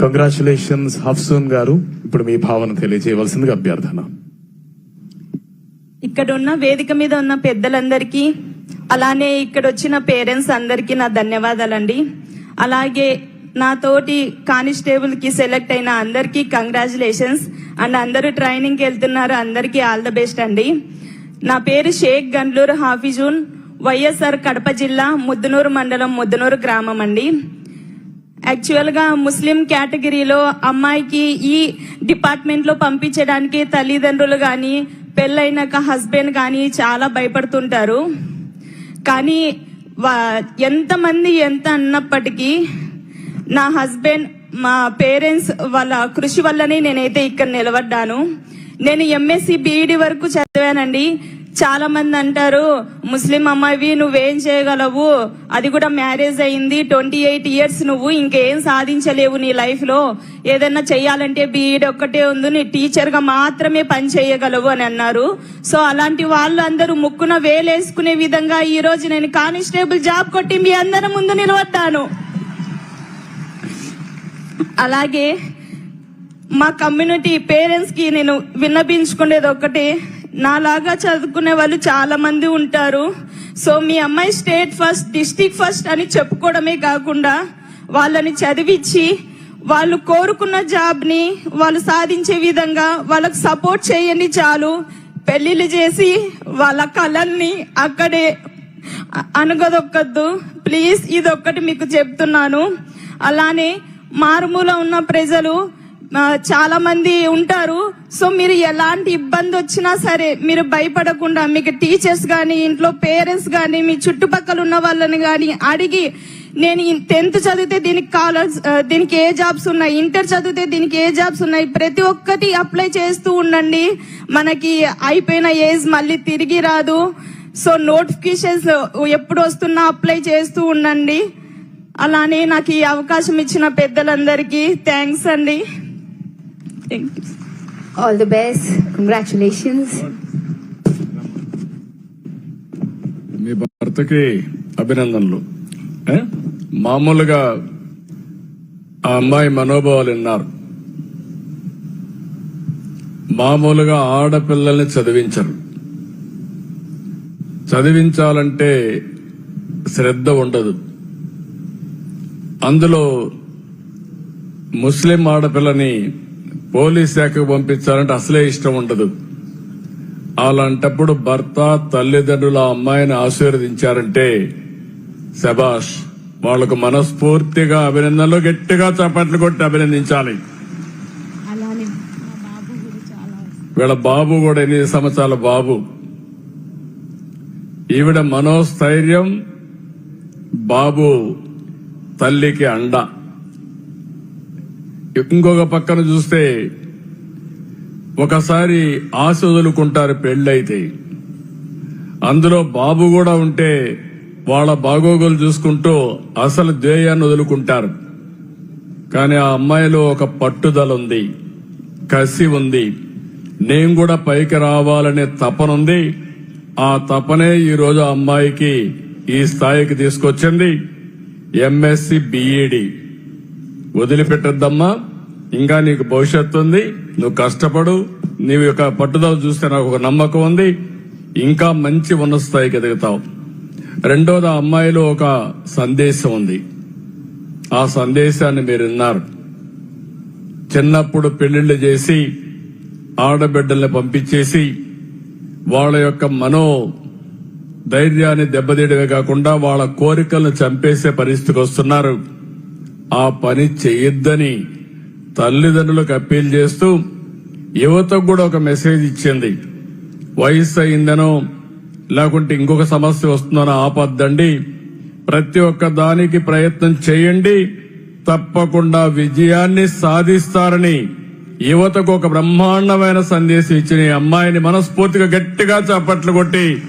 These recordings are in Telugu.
కంగ్రాచులేషన్స్ హఫ్సూన్ గారు. ఇప్పుడు మీ భావన తెలియజేయవలసిందిగా అభ్యర్థన. ఇక్కడ ఉన్న వేదిక మీద ఉన్న పెద్దలందరికీ అలానే ఇక్కడ వచ్చిన పేరెంట్స్ అందరికీ నా ధన్యవాదాలండి. అలాగే నా తోటి కానిస్టేబుల్కి సెలెక్ట్ అయిన అందరికీ కంగ్రాచులేషన్స్. అండ్ అందరూ ట్రైనింగ్కి వెళ్తున్నారు అందరికీ ఆల్ ద బెస్ట్ అండి. నా పేరు షేక్ గండ్లూరు హాఫిజూన్ వైఎస్ఆర్ కడప జిల్లా ముద్దునూరు మండలం ముద్దునూరు గ్రామం అండి. యాక్చువల్గా ముస్లిం కేటగిరీలో అమ్మాయికి ఈ డిపార్ట్మెంట్లో పంపించడానికి తల్లిదండ్రులు గాని పెళ్ళైనాక హస్బెండ్ గాని చాలా భయపడుతుంటారు. కానీ వా- ఎంతమంది ఎంత అన్నప్పటికీ నా హస్బెండ్ మా పేరెంట్స్ వాళ్ళ కృషి వల్లనే నేనైతే ఇక్కడ నిలబడ్డాను. నేను ఎంఎస్సి బీఈడి వరకు చదివానండి. చాలా మంది అంటారు ముస్లిం అమ్మాయివి నువ్వేం చేయగలవు? అది కూడా మ్యారేజ్ అయింది ట్వంటీ ఎయిట్ ఇయర్స్ నువ్వు ఇంకేం సాధించలేవు నీ లైఫ్లో ఏదైనా చెయ్యాలంటే బీఈడ్ ఒక్కటే ఉంది నీ టీచర్గా మాత్రమే పని చేయగలవు అని అన్నారు. సో అలాంటి వాళ్ళు అందరూ ముక్కున వేలేసుకునే విధంగా ఈ రోజు నేను కానిస్టేబుల్ జాబ్ కొట్టి మీ అందరి ముందు నిలబడ్డాను. అలాగే మా కమ్యూనిటీ పేరెంట్స్కి నేను విన్నపించుకునేది ఒకటి నాలాగా చదువుకునే వాళ్ళు చాలా మంది ఉంటారు. సో మీ అమ్మాయి స్టేట్ ఫస్ట్ డిస్టిక్ ఫస్ట్ అని చెప్పుకోవడమే కాకుండా వాళ్ళని చదివించి వాళ్ళు కోరుకున్న జాబ్ని వాళ్ళు సాధించే విధంగా వాళ్ళకు సపోర్ట్ చేయండి చాలు. పెళ్ళిళ్ళు చేసి వాళ్ళ కళల్ని అక్కడే అ- అనగదొక్కద్దు ప్లీజ్ ఇది ఒక్కటి మీకు చెప్తున్నాను. అలానే మారుమూల ఉన్న ప్రజలు చాలా మంది ఉంటారు. సో మీరు ఎలాంటి ఇబ్బంది వచ్చినా సరే మీరు భయపడకుండా మీకు టీచర్స్ గాని ఇంట్లో పేరెంట్స్ గాని మీ చుట్టుపక్కల ఉన్న వాళ్ళని గాని అడిగి నేను టెన్త్ చదివితే దీనికి కాలర్స్ దీనికి ఏ జాబ్స్ ఉన్నాయి? ఇంటర్ చదివితే దీనికి ఏ జాబ్స్ ఉన్నాయి? ప్రతి ఒక్కటి అప్లై చేస్తూ ఉండండి. మనకి అయిపోయిన ఏజ్ మళ్ళీ తిరిగి రాదు. సో నోటిఫికేషన్స్ ఎప్పుడు వస్తున్నా అప్లై చేస్తూ ఉండండి. అలానే నాకు ఈ అవకాశం ఇచ్చిన పెద్దలందరికీ థ్యాంక్స్ అండి. Thank you All the best. Congratulations. మీ భర్తకి అభినందనలు. మామూలుగా ఆ అమ్మాయి మనోభావాలు విన్నారు. మామూలుగా ఆడపిల్లల్ని చదివించరు. చదివించాలంటే శ్రద్ధ ఉండదు. అందులో ముస్లిం ఆడపిల్లని పోలీస్ శాఖకు పంపించాలంటే అసలే ఇష్టం ఉండదు. అలాంటప్పుడు భర్త తల్లిదండ్రుల ఆ అమ్మాయిని ఆశీర్వదించారంటే శబాష్ వాళ్ళకు మనస్ఫూర్తిగా అభినందనలు గట్టిగా చప్పట్లు కొట్టి అభినందించాలి. వీళ్ళ బాబు కూడా ఎనిమిది సంవత్సరాల బాబు. ఈవిడ మనోస్థైర్యం బాబు తల్లికి అండ. ఇంకొక పక్కన చూస్తే ఒకసారి ఆశ వదులుకుంటారు పెళ్ళైతే. అందులో బాబు కూడా ఉంటే వాళ్ళ బాగోగులు చూసుకుంటూ అసలు ధ్యేయాన్ని వదులుకుంటారు. కానీ ఆ అమ్మాయిలో ఒక పట్టుదల ఉంది కసి ఉంది. నేను కూడా పైకి రావాలనే తపనుంది ఆ తపనే ఈరోజు అమ్మాయికి ఈ స్థాయికి తీసుకొచ్చింది. MSc BEd. వదిలిపెట్టద్దమ్మా. ఇంకా నీకు భవిష్యత్తు ఉంది. నువ్వు కష్టపడు. నీవు యొక్క పట్టుదల చూస్తే నాకు ఒక నమ్మకం ఉంది. ఇంకా మంచి ఉన్నత స్థాయికి ఎదుగుతావు. రెండోది ఆ అమ్మాయిలో ఒక సందేశం ఉంది. ఆ సందేశాన్ని మీరు విన్నారు. చిన్నప్పుడు పెళ్ళిళ్ళు చేసి ఆడబిడ్డల్ని పంపించేసి వాళ్ళ యొక్క మనో ధైర్యాన్ని దెబ్బతీయడమే కాకుండా వాళ్ళ కోరికలను చంపేసే పరిస్థితికి వస్తున్నారు. ఆ పని చేయొద్దని తల్లిదండ్రులకు అప్పీల్ చేస్తూ యువతకు కూడా ఒక మెసేజ్ ఇచ్చింది. వయసు అయిందనో లేకుంటే ఇంకొక సమస్య వస్తుందనో ఆపద్దండి. ప్రతి ఒక్క దానికి ప్రయత్నం చేయండి. తప్పకుండా విజయాన్ని సాధిస్తారని యువతకు ఒక బ్రహ్మాండమైన సందేశం ఇచ్చిన ఈ అమ్మాయిని మనస్ఫూర్తిగా గట్టిగా చప్పట్లు కొట్టి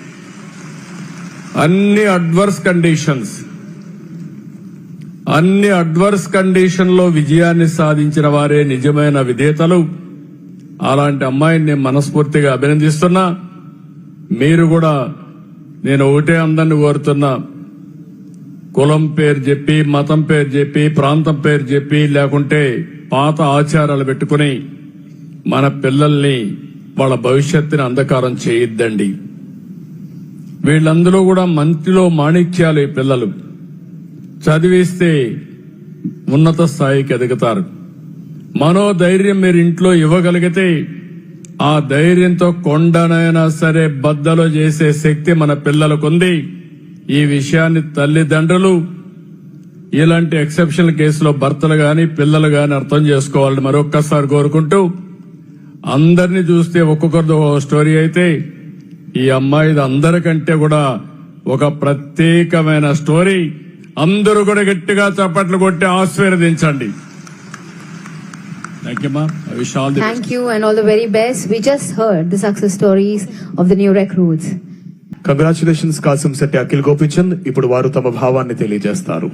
అన్ని అడ్వర్స్ కండిషన్స్ అన్ని అడ్వర్స్ కండిషన్లో విజయాన్ని సాధించిన వారే నిజమైన విధేతలు. అలాంటి అమ్మాయిని నేను మనస్ఫూర్తిగా అభినందిస్తున్నా. మీరు కూడా నేను ఒకటే అందరిని కోరుతున్నా. కులం పేరు చెప్పి మతం పేరు చెప్పి ప్రాంతం పేరు చెప్పి లేకుంటే పాత ఆచారాలు పెట్టుకుని మన పిల్లల్ని వాళ్ళ భవిష్యత్తుని అంధకారం చేయొద్దండి. వీళ్ళందరూ కూడా మంత్రిలో మాణిక్యాలు ఈ పిల్లలు. చదివిస్తే ఉన్నత స్థాయికి ఎదుగుతారు. మనోధైర్యం మీరు ఇంట్లో ఇవ్వగలిగితే ఆ ధైర్యంతో కొండనైనా సరే బద్దలు చేసే శక్తి మన పిల్లలకుంది. ఈ విషయాన్ని తల్లిదండ్రులు ఇలాంటి ఎక్సెప్షన్ కేసులో భర్తలు గాని పిల్లలు గాని అర్థం చేసుకోవాలని మరొక్కసారి కోరుకుంటూ అందరినీ చూస్తే ఒక్కొక్కరిది ఒక స్టోరీ అయితే ఈ అమ్మాయిది అందరికంటే కూడా ఒక ప్రత్యేకమైన స్టోరీ. అందరూ కూడా గట్టిగా చప్పట్లు కొట్టి ఆశీర్వదించండి. థ్యాంక్ యూ మా wish all the Thank you and all the very best. We just heard the success stories of the new recruits. Congratulations Kasim Shetty Akhil Gopichand ఇప్పుడు వారు తమ భావాన్ని తెలియజేస్తారు.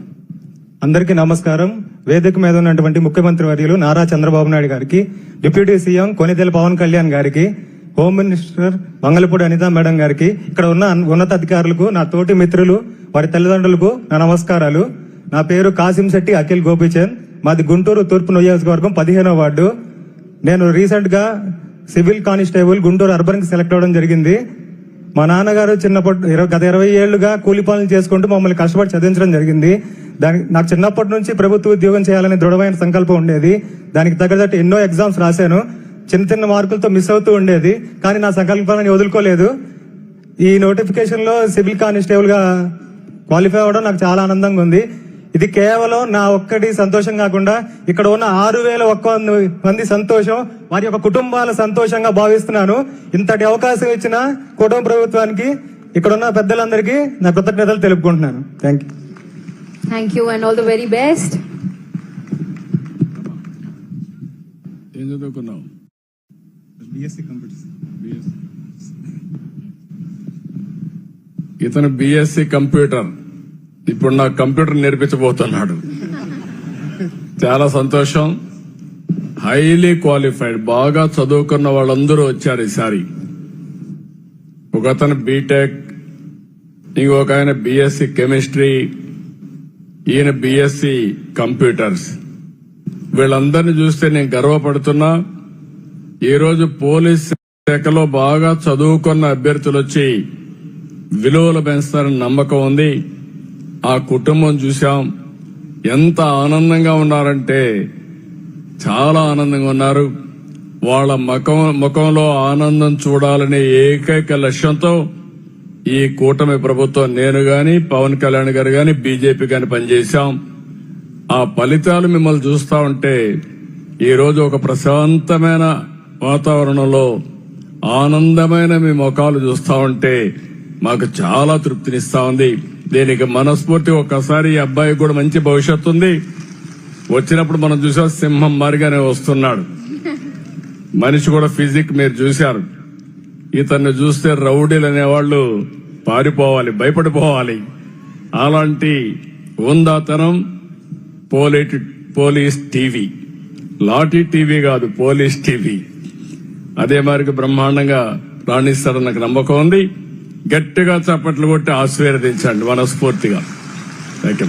అందరికీ నమస్కారం. వేదిక మీద ఉన్నటువంటి ముఖ్యమంత్రి వర్యులు నారా చంద్రబాబు నాయుడు గారికి డిప్యూటీ సీఎం కొనిదెల పవన్ కళ్యాణ్ గారికి home minister Mangalapudi Anitha madam గారికి ఇక్కడ ఉన్న ఉన్నతాధికారులకు నా తోటి మిత్రులు వారి తల్లిదండ్రులకు నా నమస్కారాలు. నా పేరు కాసిం శెట్టి అఖిల్ గోపీచంద్. మాది గుంటూరు తూర్పు నియోజకవర్గం పదిహేనో వార్డు. నేను రీసెంట్గా సివిల్ కానిస్టేబుల్ గుంటూరు అర్బన్కి సెలెక్ట్ అవ్వడం జరిగింది. మా నాన్నగారు చిన్నప్పటి ఇరవై- గత ఇరవై ఏళ్ళుగా కూలి పనులు చేసుకుంటూ మమ్మల్ని కష్టపడి చదివించడం జరిగింది. దానికి నాకు చిన్నప్పటి నుంచి ప్రభుత్వ ఉద్యోగం చేయాలని దృఢమైన సంకల్పం ఉండేది. దానికి తగ్గట్టు ఎన్నో ఎగ్జామ్స్ రాశాను. చిన్న చిన్న మార్కులతో మిస్ అవుతూ ఉండేది. కానీ నా సంకల్పాన్ని వదులుకోలేదు. ఈ నోటిఫికేషన్లో సివిల్ కానిస్టేబుల్గా క్వాలిఫై అవ్వడం నాకు చాలా ఆనందంగా ఉంది. ఇది కేవలం నా ఒక్కటి సంతోషం కాకుండా ఇక్కడ ఉన్న ఆరు వేల ఒక్క మంది- సంతోషం వారి యొక్క కుటుంబాల సంతోషంగా భావిస్తున్నాను. ఇంతటి అవకాశం ఇచ్చిన కుటుంబ ప్రభుత్వానికి ఇక్కడ ఉన్న పెద్దలందరికీ నా కృతజ్ఞతలు తెలుపుకుంటున్నాను. Thank you Thank you and all the very best. ఏం చదువుకున్నావు? ఇతను బీఎస్సీ కంప్యూటర్ ఇప్పుడు నా కంప్యూటర్ నేర్పించబోతున్నాడు. చాలా సంతోషం. హైలీ క్వాలిఫైడ్ బాగా చదువుకున్న వాళ్ళందరూ వచ్చారు ఈసారి. ఒక అతను బీటెక్ ఇంకొక ఆయన బీఎస్సీ కెమిస్ట్రీ ఈయన బీఎస్సీ కంప్యూటర్స్ వీళ్ళందరినీ చూస్తే నేను గర్వపడుతున్నా. ఈరోజు పోలీస్ శాఖలో బాగా చదువుకున్న అభ్యర్థులు వచ్చి విలువలు పెంచుతారని నమ్మకం ఉంది. ఆ కుటుంబం చూశాం. ఎంత ఆనందంగా ఉన్నారంటే చాలా ఆనందంగా ఉన్నారు. వాళ్ళ ముఖం ముఖంలో ఆనందం చూడాలనే ఏకైక లక్ష్యంతో ఈ కూటమి ప్రభుత్వం నేను గాని పవన్ కళ్యాణ్ గారు గాని బీజేపీ గాని పనిచేశాం. ఆ ఫలితాలు మిమ్మల్ని చూస్తా ఉంటే ఈరోజు ఒక ప్రశాంతమైన వాతావరణంలో ఆనందమైన మీ ముఖాలు చూస్తా ఉంటే మాకు చాలా తృప్తినిస్తా ఉంది. దీనికి మనస్ఫూర్తి ఒక్కసారి ఈ అబ్బాయికి కూడా మంచి భవిష్యత్తు ఉంది. వచ్చినప్పుడు మనం చూసాం సింహం మారిగానే వస్తున్నాడు. మనిషి కూడా ఫిజిక్ మీరు చూశారు. ఇతన్ని చూస్తే రౌడీలు అనేవాళ్ళు పారిపోవాలి భయపడిపోవాలి. అలాంటి ఉందాతనం పోలీట్ పోలీస్ టీవీ. లాఠీ టీవీ కాదు పోలీస్ టీవీ. అదే మరికి బ్రహ్మాండంగా రాణిస్తారని నాకు నమ్మకం ఉంది. గట్టిగా చప్పట్లు కొట్టి ఆశీర్వదించండి మనస్ఫూర్తిగా. Thank you